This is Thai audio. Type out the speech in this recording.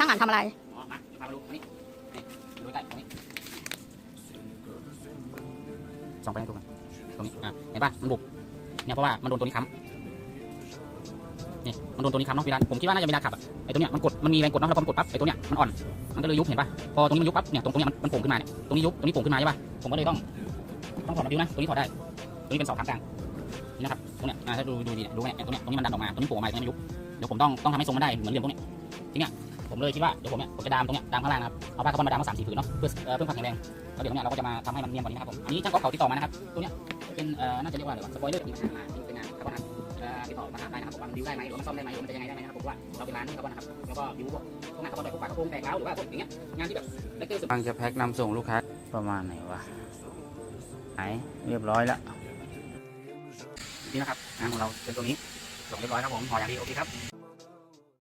ช่างอ่านทำอะไรอ๋อมาพามาดูอันนี้นี่ดูใกล้ตรงนี้ส่องไปให้ดูกันตรงนี้อะเห็นป่ะมันบุกเนี่ยเพราะว่ามันโดนตัวนี้ค้ำนี่มันโดนตัวนี้ค้ำเนาะพี่รันผมคิดว่าน่าจะเป็นดาขับอะไอ้ตัวเนี้ยมันกดมันมีแรงกดเนาะแล้วพอมันกดปั๊บไอ้ตัวเนี้ยมันอ่อนมันก็เลยยุบเห็นป่ะพอตรงนี้มันยุบปั๊บเนี่ยตรงตรงเนี้ยมันโผล่ขึ้นมาเนี่ยตรงนี้ยุบตรงนี้โผล่ขึ้นมาใช่ป่ะผมก็เลยต้องต้องถอดมาดิวนะตรงนี้ถอดได้ตรงนี้เป็นเสาขากลางนี่นะครับตรงเนี้ยถ้าดูดูดีเนี่ยดูเนี่ยตรงเนี้ยตรงนี้มันดันออกมาตรงนี้โผล่ออกมาตรงนี้มันยุบเดี๋ยวผมต้องต้องทำให้ทรงมันได้เหมือนเหลี่ยมตรงเนี้ยทีเนี้ย ผมเลยคิดว่าเดี๋ยวผมเนี่ยผมจะดามตรงเนี้ยดามข้างล่างนะครับเอาผ้าคาร์บอนมาดามมาสามสี่ผืนเนาะเพื่อเอ่อเพื่อความแข็งแรงแล้วเดี๋ยวเนี่ยเราก็จะมาทำให้มันเนียนกว่านี้นะครับผมอันนี้ช่างก๊อฟเขาติดต่อมานะครับตัวเนี้ยเป็นเอ่อน่าจะเรียกว่าอะไรวะสปอยเลอร์มีปัญหามาเป็นงานคาร์บอนนะครับเอ่อติดต่อมาถามได้นะครับผมว่ามันดิวได้ไหมหรือว่ามันซ่อมได้ไหมหรือว่ามันจะยังไงได้ไหมนะครับผมว่าเราเป็นร้านคาร์บอนนะครับแล้วก็ดิวพวกพวกงานคาร์บอนแบบพวกฝากระโปรงแตกร้าวหรือว่าพวกอย่างเงี้ยงานที่แบบเลกเตอร์กำลังจะแพ็คนำส่งลูกค้าประมาณไหนวะไหนเรียบร้อยแล้วนี่นะครับงานของเราเป็นตัวนี้จบเรียบร้อยครับผมห่ออย่างดีโอเคครับ